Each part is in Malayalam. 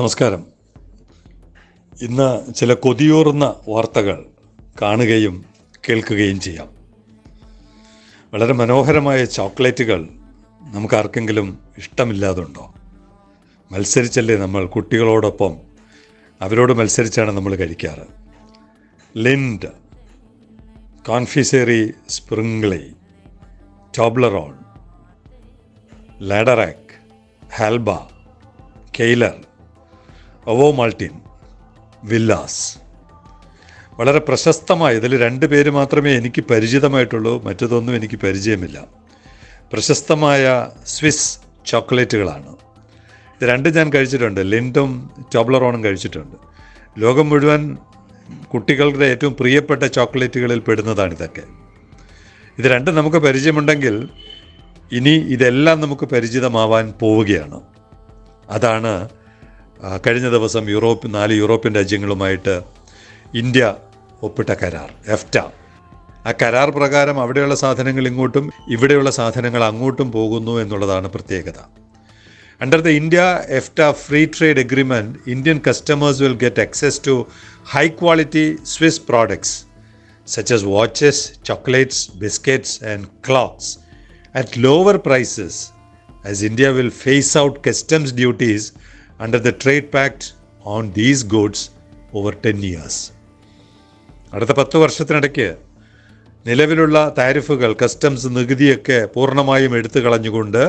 നമസ്കാരം. ഇന്ന് ചില കൊതിയോറുന്ന വാർത്തകൾ കാണുകയും കേൾക്കുകയും ചെയ്യാം. വളരെ മനോഹരമായ ചോക്ലേറ്റുകൾ നമുക്ക് ആർക്കെങ്കിലും ഇഷ്ടമില്ലാതുണ്ടോ? മത്സരിച്ചല്ലേ നമ്മൾ കുട്ടികളോടൊപ്പം? അവരോട് മത്സരിച്ചാണ് നമ്മൾ കഴിക്കാറ്. Lindt Confiserie Sprungli Toblerone Laderach Halba Cailler Ovomaltine Villars. വളരെ പ്രശസ്തമായ ഇതിൽ രണ്ട് പേര് മാത്രമേ എനിക്ക് പരിചിതമായിട്ടുള്ളൂ മറ്റതൊന്നും എനിക്ക് പരിചയമില്ല. പ്രശസ്തമായ സ്വിസ് ചോക്ലേറ്റുകളാണ്. ഇത് രണ്ടും ഞാൻ കഴിച്ചിട്ടുണ്ട് ലിൻഡും ടോബ്ലറോണും കഴിച്ചിട്ടുണ്ട്. ലോകം മുഴുവൻ കുട്ടികളുടെ ഏറ്റവും പ്രിയപ്പെട്ട ചോക്ലേറ്റുകളിൽ പെടുന്നതാണ് ഇതൊക്കെ. ഇത് രണ്ടും നമുക്ക് പരിചയമുണ്ടെങ്കിൽ ഇനി ഇതെല്ലാം നമുക്ക് പരിചിതമാവാൻ പോവുകയാണ്. അതാണ് കഴിഞ്ഞ ദിവസം യൂറോപ്പ് നാല് യൂറോപ്യൻ രാജ്യങ്ങളുമായിട്ട് ഇന്ത്യ ഒപ്പിട്ട കരാർ എഫ്റ്റ. ആ കരാർ പ്രകാരം അവിടെയുള്ള സാധനങ്ങൾ ഇങ്ങോട്ടും ഇവിടെയുള്ള സാധനങ്ങൾ അങ്ങോട്ടും പോകുന്നു എന്നുള്ളതാണ് പ്രത്യേകത. Under the India EFTA free trade agreement Indian customers will get access to high quality Swiss products such as watches chocolates biscuits and clothes at lower prices as India will phase out customs duties under the trade pact on these goods over 10 years. അടുത്ത പത്ത് വർഷത്തിനിടയ്ക്ക് നിലവിലുള്ള താരിഫുകൾ കസ്റ്റംസ് നികുതിയൊക്കെ പൂർണമായും എടുത്തു കളഞ്ഞുകൊണ്ട്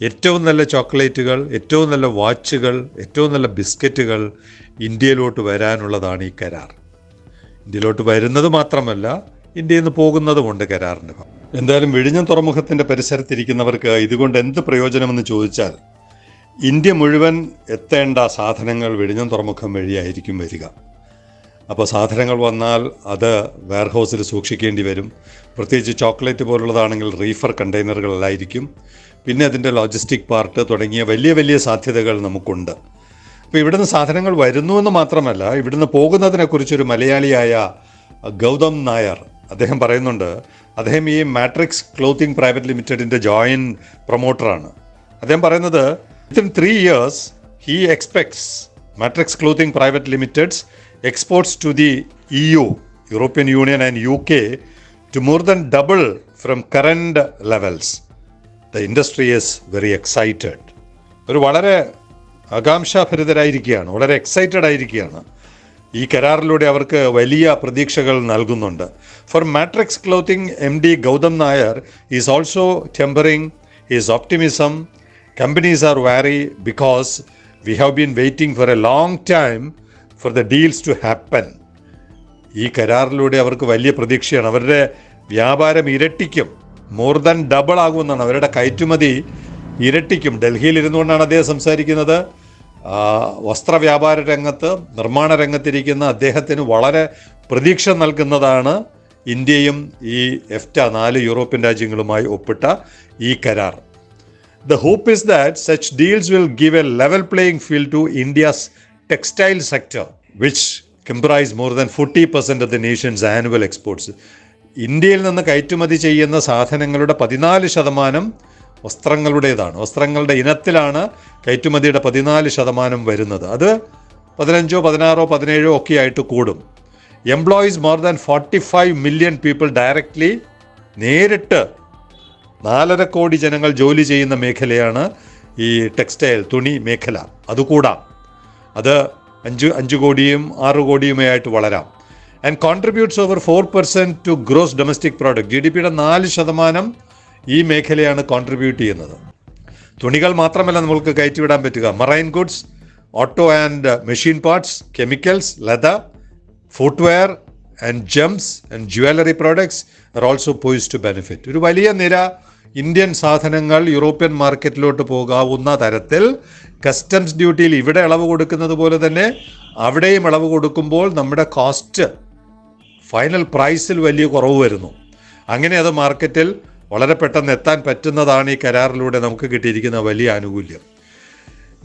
ഏറ്റവും നല്ല ചോക്ലേറ്റുകൾ ഏറ്റവും നല്ല വാച്ചുകൾ ഏറ്റവും നല്ല ബിസ്ക്കറ്റുകൾ ഇന്ത്യയിലോട്ട് വരാനുള്ളതാണ് ഈ കരാർ ഇന്ത്യയിലോട്ട് വരുന്നത് മാത്രമല്ല ഇന്ത്യയിൽ നിന്ന് പോകുന്നതുമുണ്ട് കരാറിന്റെ എന്തായാലും വിഴിഞ്ഞം തുറമുഖത്തിന്റെ പരിസരത്തിരിക്കുന്നവർക്ക് ഇതുകൊണ്ട് എന്ത് പ്രയോജനമെന്ന് ചോദിച്ചാൽ ഇന്ത്യ മുഴുവൻ എത്തേണ്ട സാധനങ്ങൾ വെടിഞ്ഞം തുറമുഖം വഴിയായിരിക്കും വരിക. അപ്പോൾ സാധനങ്ങൾ വന്നാൽ അത് വെയർഹൗസിൽ സൂക്ഷിക്കേണ്ടി വരും. പ്രത്യേകിച്ച് ചോക്ലേറ്റ് പോലുള്ളതാണെങ്കിൽ റീഫർ കണ്ടെയ്നറുകളിലായിരിക്കും. പിന്നെ അതിന്റെ ലോജിസ്റ്റിക് പാർട്ട് തുടങ്ങിയ വലിയ വലിയ സാധ്യതകൾ നമുക്കുണ്ട്. അപ്പോൾ ഇവിടുന്ന് സാധനങ്ങൾ വരുന്നു എന്ന് മാത്രമല്ല ഇവിടുന്ന് പോകുന്നതിനെക്കുറിച്ചൊരു മലയാളിയായ ഗൗതം നായർ അദ്ദേഹം പറയുന്നുണ്ട് അദ്ദേഹം ഈ മാട്രിക്സ് ക്ലോത്തിങ് പ്രൈവറ്റ് ലിമിറ്റഡിന്റെ ജോയിന്റ് പ്രൊമോട്ടറാണ്. അദ്ദേഹം പറയുന്നത് within three years he expects Matrix Clothing private limited's exports to the EU, European Union, and UK to more than double from current levels. The industry is very excited. ഒരു വളരെ ആകാംക്ഷാഭരിതരായിരിക്കുകയാണ് വളരെ എക്സൈറ്റഡ് ആയിരിക്കുകയാണ് ഈ കരാറിലൂടെ അവർക്ക് വലിയ പ്രതീക്ഷകൾ നൽകുന്നുണ്ട് for matrix clothing M D Gautham Nair is also tempering is optimism companies are wary because we have been waiting for a long time for the deals to happen ഈ കരാറിലൂടെ അവർക്ക് വലിയ പ്രതീക്ഷയാണ്. അവരുടെ വ്യാപാരം ഇരട്ടിക്കും. മോർ ദാൻ ഡബിൾ ആകുമെന്നാണ്. അവരുടെ കയറ്റുമതി ഇരട്ടിക്കും. ഡൽഹിയിൽ ഇരുന്നുകൊണ്ടാണ് അദ്ദേഹം സംസാരിക്കുന്നത്. വസ്ത്രവ്യാപാര രംഗത്ത് നിർമ്മാണ രംഗത്തിരിക്കുന്ന അദ്ദേഹത്തിന് വളരെ പ്രതീക്ഷ നൽകുന്നതാണ് ഇന്ത്യയും ഈ എഫ്റ്റ നാല് യൂറോപ്യൻ രാജ്യങ്ങളുമായി ഒപ്പിട്ട ഈ കരാർ. The hope is that such deals will give a level playing field to India's textile sector, which comprise more than 40% of the nation's annual exports. ഇന്ത്യയിൽ നിന്ന് കയറ്റുമതി ചെയ്യുന്ന സാധനങ്ങളുടെ പതിനാല് ശതമാനം വസ്ത്രങ്ങളുടേതാണ്. വസ്ത്രങ്ങളുടെ ഇനത്തിലാണ് കയറ്റുമതിയുടെ പതിനാല് ശതമാനം വരുന്നത്. അത് പതിനഞ്ചോ പതിനാറോ പതിനേഴോ ഒക്കെ ആയിട്ട് കൂടും. Employees more than forty five million people directly നേരിട്ട് നാലര കോടി ജനങ്ങൾ ജോലി ചെയ്യുന്ന മേഖലയാണ് ഈ ടെക്സ്റ്റൈൽ തുണി മേഖല. അതുകൂടാം. അത് അഞ്ച് അഞ്ച് കോടിയും ആറ് കോടിയുമേ ആയിട്ട് വളരാം. And contributes over four percent to gross domestic product G D പിയുടെ നാല് ശതമാനം ഈ മേഖലയാണ് കോൺട്രിബ്യൂട്ട് ചെയ്യുന്നത്. തുണികൾ മാത്രമല്ല നമുക്ക് കയറ്റിവിടാൻ പറ്റുക. Marine goods auto and machine parts chemicals leather footwear and gems and jewellery products are also poised to benefit ഒരു വലിയ നിര ഇന്ത്യൻ സാധനങ്ങൾ യൂറോപ്യൻ മാർക്കറ്റിലോട്ട് പോകാവുന്ന തരത്തിൽ കസ്റ്റംസ് ഡ്യൂട്ടിയിൽ ഇവിടെ ഇളവ് കൊടുക്കുന്നത് പോലെ തന്നെ അവിടെയും ഇളവ് കൊടുക്കുമ്പോൾ നമ്മുടെ കോസ്റ്റ് ഫൈനൽ പ്രൈസിൽ വലിയ കുറവ് വരുന്നു. അങ്ങനെ അത് മാർക്കറ്റിൽ വളരെ പെട്ടെന്ന് എത്താൻ പറ്റുന്നതാണ് ഈ കരാറിലൂടെ നമുക്ക് കിട്ടിയിരിക്കുന്ന വലിയ ആനുകൂല്യം.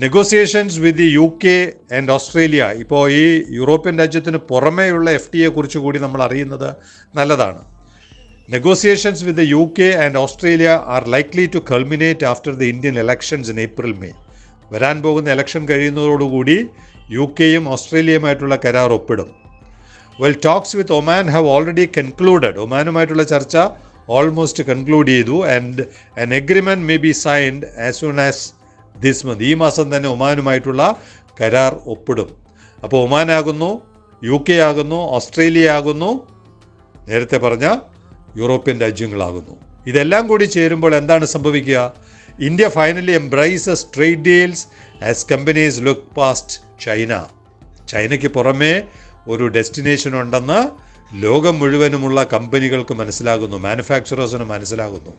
Negotiations with the U K and Australia ഇപ്പോൾ ഈ യൂറോപ്യൻ രാജ്യത്തിന് പുറമേയുള്ള എഫ് ടി കുറിച്ച് കൂടി നമ്മൾ അറിയുന്നത് നല്ലതാണ്. With the U K and Australia are likely to culminate after the Indian elections in April May വരാൻ പോകുന്ന ഇലക്ഷൻ കഴിയുന്നതോടുകൂടി യു കെയും ഓസ്ട്രേലിയയുമായിട്ടുള്ള കരാർ ഒപ്പിടും. Well talks with Oman have already concluded ഒമാനുമായിട്ടുള്ള ചർച്ച ഓൾമോസ്റ്റ് കൺക്ലൂഡ് ചെയ്തു. And an agreement may be signed as soon as this month ഈ മാസം തന്നെ ഒമാനുമായിട്ടുള്ള കരാർ ഒപ്പിടും. അപ്പോൾ ഒമാനാകുന്നു യു കെ ആകുന്നു ഓസ്ട്രേലിയ ആകുന്നു. നേരത്തെ പറഞ്ഞ യൂറോപ്യൻ രാജ്യങ്ങളാകുന്നു. ഇതെല്ലാം കൂടി ചേരുമ്പോൾ എന്താണ് സംഭവിക്കുക? India finally embraces trade deals as companies look past China ചൈനയ്ക്ക് പുറമേ ഒരു ഡെസ്റ്റിനേഷൻ ഉണ്ടെന്ന് ലോകം മുഴുവനുമുള്ള കമ്പനികൾക്ക് മനസ്സിലാകുന്നു മാനുഫാക്ചറേഴ്സിന് മനസ്സിലാകുന്നു.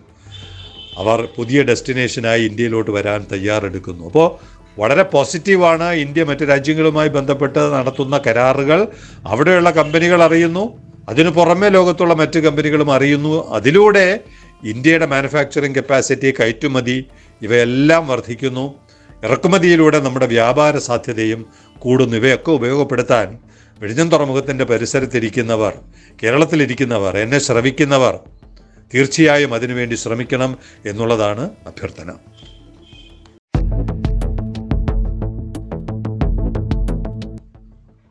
അവർ പുതിയ ഡെസ്റ്റിനേഷനായി ഇന്ത്യയിലോട്ട് വരാൻ തയ്യാറെടുക്കുന്നു. അപ്പോൾ വളരെ പോസിറ്റീവാണ് ഇന്ത്യ മറ്റ് രാജ്യങ്ങളുമായി ബന്ധപ്പെട്ട് നടത്തുന്ന കരാറുകൾ. അവിടെയുള്ള കമ്പനികൾ അറിയുന്നു അതിനു പുറമെ ലോകത്തുള്ള മറ്റ് കമ്പനികളും അറിയുന്നു. അതിലൂടെ ഇന്ത്യയുടെ മാനുഫാക്ചറിങ് കപ്പാസിറ്റി കയറ്റുമതി ഇവയെല്ലാം വർദ്ധിക്കുന്നു. ഇറക്കുമതിയിലൂടെ നമ്മുടെ വ്യാപാര സാധ്യതയും കൂടുന്നു. ഇവയൊക്കെ ഉപയോഗപ്പെടുത്താൻ വെടിഞ്ഞം തുറമുഖത്തിന്റെ പരിസരത്തിരിക്കുന്നവർ കേരളത്തിലിരിക്കുന്നവർ എന്നെ ശ്രവിക്കുന്നവർ തീർച്ചയായും അതിനുവേണ്ടി ശ്രമിക്കണം എന്നുള്ളതാണ് അഭ്യർത്ഥന.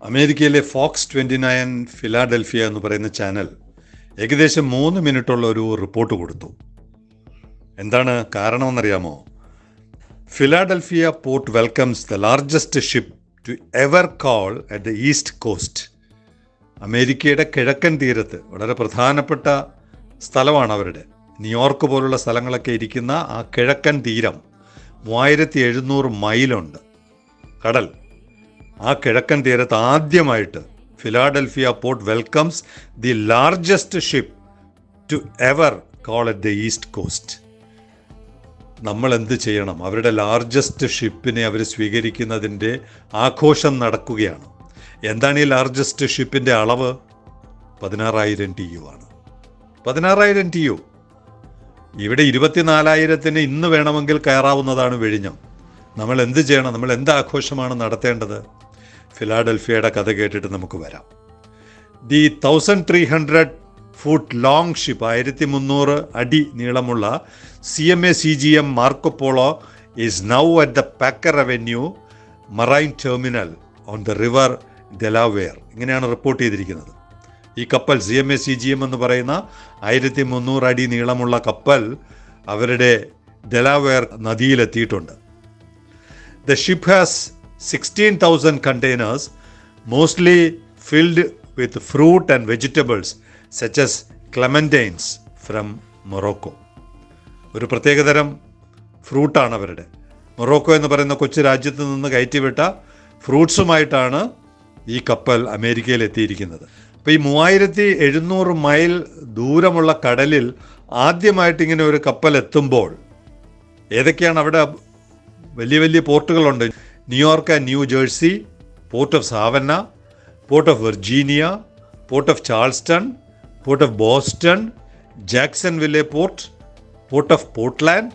അമേരിക്കയിലെ ഫോക്സ് ട്വന്റി നയൻ ഫിലാഡൽഫിയ എന്ന് പറയുന്ന ചാനൽ ഏകദേശം മൂന്ന് മിനിറ്റുള്ള ഒരു റിപ്പോർട്ട് കൊടുത്തു. എന്താണ് കാരണമെന്നറിയാമോ? Philadelphia port welcomes the largest ship to ever call at the east coast. അമേരിക്കയുടെ കിഴക്കൻ തീരത്ത് വളരെ പ്രധാനപ്പെട്ട സ്ഥലമാണ് അവരുടെ. ന്യൂയോർക്ക് പോലുള്ള സ്ഥലങ്ങളൊക്കെ ഇരിക്കുന്ന ആ കിഴക്കൻ തീരം മൂവായിരത്തി എഴുന്നൂറ് മൈലുണ്ട്. കടൽ. ആ കിഴക്കൻ തീരത്ത് ആദ്യമായിട്ട് Philadelphia port welcomes the largest ship to ever call at the east coast. നമ്മൾ എന്ത് ചെയ്യണം? അവരുടെ ലാർജസ്റ്റ് ഷിപ്പിനെ അവർ സ്വീകരിക്കുന്നതിന്റെ ആഘോഷം നടക്കുകയാണ്. എന്താണ് ഈ ലാർജസ്റ്റ് ഷിപ്പിന്റെ അളവ്? പതിനാറായിരം ടി യു ആണ്. പതിനാറായിരം ടി യു. ഇവിടെ ഇരുപത്തിനാലായിരത്തിന് ഇന്ന് വേണമെങ്കിൽ കയറാവുന്നതാണ് വിഴിഞ്ഞം. നമ്മൾ എന്ത് ചെയ്യണം നമ്മൾ എന്ത് ആഘോഷമാണ് നടത്തേണ്ടത്? ഫിലാഡൽഫിയയുടെ കഥ കേട്ടിട്ട് നമുക്ക് വരാം. The thousand three hundred foot long ship ആയിരത്തി മുന്നൂറ് അടി നീളമുള്ള C M A C G M Marco Polo is now at the Packer Avenue marine terminal on the river Delaware ഇങ്ങനെയാണ് റിപ്പോർട്ട് ചെയ്തിരിക്കുന്നത്. ഈ കപ്പൽ C M A C G M എന്ന് പറയുന്ന ആയിരത്തി മുന്നൂറ് അടി നീളമുള്ള കപ്പൽ അവരുടെ ഡെലാവെയർ നദിയിലെത്തിയിട്ടുണ്ട്. The ship has 16,000 containers, mostly filled with fruit and vegetables such as clementines from Morocco. ഒരു പ്രത്യേകതരം ഫ്രൂട്ടാണ് അവരുടെ മൊറോക്കോ എന്ന് പറയുന്ന കൊച്ചു രാജ്യത്ത് നിന്ന് കയറ്റിവിട്ട ഫ്രൂട്ട്സുമായിട്ടാണ് ഈ കപ്പൽ അമേരിക്കയിൽ എത്തിയിരിക്കുന്നത് അപ്പോൾ ഈ മൂവായിരത്തി എഴുന്നൂറ് മൈൽ ദൂരമുള്ള കടലിൽ ആദ്യമായിട്ട് ഇങ്ങനെ ഒരു കപ്പൽ എത്തുമ്പോൾ ഏതൊക്കെയാണ് അവിടെ വലിയ വലിയ പോർട്ടുകളുണ്ട്. New York and New Jersey port of Savannah port of Virginia port of Charleston port of Boston Jacksonville port port of Portland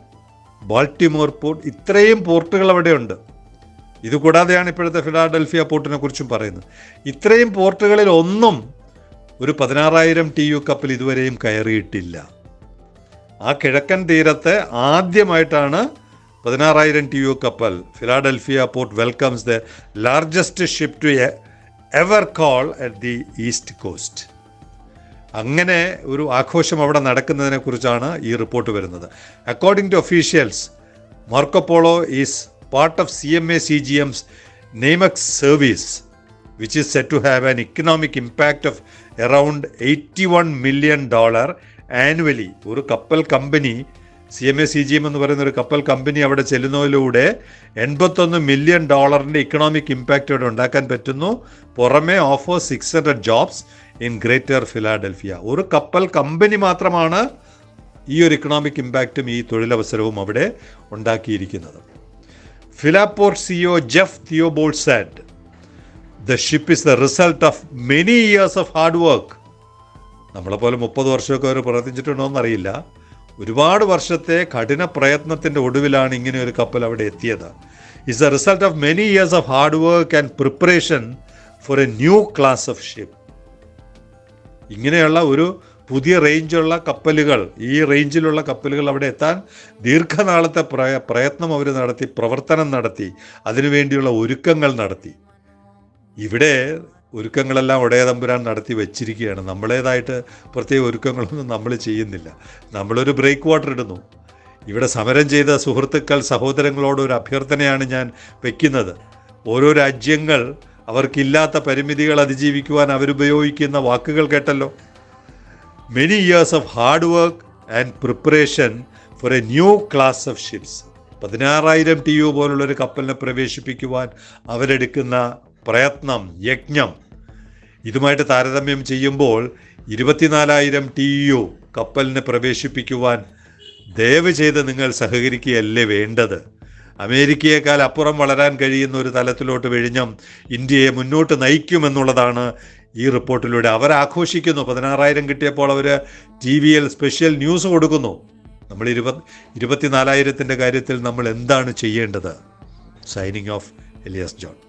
Baltimore port ഇത്രയും പോർട്ടുകൾ അവിടെയുണ്ട്. ഇതുകൂടാതെയാണ് ഇപ്പോഴത്തെ ഫിലാഡൽഫിയ പോർട്ടിനെ കുറിച്ചും പറയുന്നത്. ഇത്രയും പോർട്ടുകളിൽ ഒന്നും ഒരു പതിനാറായിരം ടി യു കപ്പൽ ഇതുവരെയും കയറിയിട്ടില്ല. ആ കിഴക്കൻ തീരത്തെ ആദ്യമായിട്ടാണ് പതിനാറായിരം ടി യു കപ്പൽ Philadelphia port welcomes the largest ship to ever call at the east coast. അങ്ങനെ ഒരു ആഘോഷം അവിടെ നടക്കുന്നതിനെ കുറിച്ചാണ് ഈ റിപ്പോർട്ട് വരുന്നത്. According to officials Marco Polo is part of C M A C G M's NEMAX service which is set to have an economic impact of around eighty one million dollar annually ഒരു കപ്പൽ company C M A C G M എന്ന് പറയുന്ന ഒരു കപ്പൽ കമ്പനി അവിടെ ചെല്ലുന്നതിലൂടെ എൺപത്തൊന്ന് മില്യൺ ഡോളറിന്റെ ഇക്കണോമിക് ഇമ്പാക്റ്റ് ഇവിടെ ഉണ്ടാക്കാൻ പറ്റുന്നു. പുറമെ offer six hundred jobs in greater Philadelphia ഒരു കപ്പൽ കമ്പനി മാത്രമാണ് ഈ ഒരു ഇക്കണോമിക് ഇമ്പാക്റ്റും ഈ തൊഴിലവസരവും അവിടെ ഉണ്ടാക്കിയിരിക്കുന്നത്. PhilaPort CEO Jeff Theobald said the ship is the result of many years of hard work നമ്മളെപ്പോലെ മുപ്പത് വർഷമൊക്കെ അവർ പ്രവർത്തിച്ചിട്ടുണ്ടോ എന്നറിയില്ല ഒരുപാട് വർഷത്തെ കഠിന പ്രയത്നത്തിന്റെ ഒടുവിലാണ് ഇങ്ങനെ ഒരു കപ്പൽ അവിടെ എത്തിയത്. Is the result of many years of hard work and preparation for a new class of ship ഇങ്ങനെയുള്ള ഒരു പുതിയ റേഞ്ചുള്ള കപ്പലുകൾ ഈ റേഞ്ചിലുള്ള കപ്പലുകൾ അവിടെ എത്താൻ ദീർഘനാളത്തെ പ്രയ പ്രയത്നം അവർ നടത്തി പ്രവർത്തനം നടത്തി അതിനുവേണ്ടിയുള്ള ഒരുക്കങ്ങൾ നടത്തി. ഇവിടെ ഒരുക്കങ്ങളെല്ലാം ഒടയതമ്പുരാൻ നടത്തി വെച്ചിരിക്കുകയാണ്. നമ്മളേതായിട്ട് പ്രത്യേക ഒരുക്കങ്ങളൊന്നും നമ്മൾ ചെയ്യുന്നില്ല. നമ്മളൊരു ബ്രേക്ക് വാട്ടർ ഇടുന്നു. ഇവിടെ സമരം ചെയ്ത സുഹൃത്തുക്കൾ സഹോദരങ്ങളോട് ഒരു അഭ്യർത്ഥനയാണ് ഞാൻ വയ്ക്കുന്നത് ഓരോ രാജ്യങ്ങൾ അവർക്കില്ലാത്ത പരിമിതികൾ അതിജീവിക്കുവാൻ അവരുപയോഗിക്കുന്ന വാക്കുകൾ കേട്ടല്ലോ. Many years of hard work and preparation for a new class of ships പതിനാറായിരം ടി യു പോലുള്ളൊരു കപ്പലിനെ പ്രവേശിപ്പിക്കുവാൻ അവരെടുക്കുന്ന പ്രയത്നം യജ്ഞം ഇതുമായിട്ട് താരതമ്യം ചെയ്യുമ്പോൾ ഇരുപത്തിനാലായിരം ടി യു കപ്പലിനെ പ്രവേശിപ്പിക്കുവാൻ ദയവ് ചെയ്ത് നിങ്ങൾ സഹകരിക്കുകയല്ലേ വേണ്ടത്? അമേരിക്കയേക്കാൾ അപ്പുറം വളരാൻ കഴിയുന്ന ഒരു തലത്തിലോട്ട് വിഴിഞ്ഞം ഇന്ത്യയെ മുന്നോട്ട് നയിക്കുമെന്നുള്ളതാണ് ഈ റിപ്പോർട്ടിലൂടെ. അവർ ആഘോഷിക്കുന്നു. പതിനാറായിരം കിട്ടിയപ്പോൾ അവർ ടി വിയിൽ സ്പെഷ്യൽ ന്യൂസ് കൊടുക്കുന്നു. നമ്മൾ ഇരുപത് ഇരുപത്തിനാലായിരത്തിന്റെ കാര്യത്തിൽ നമ്മൾ എന്താണ് ചെയ്യേണ്ടത്? Signing off Elias John.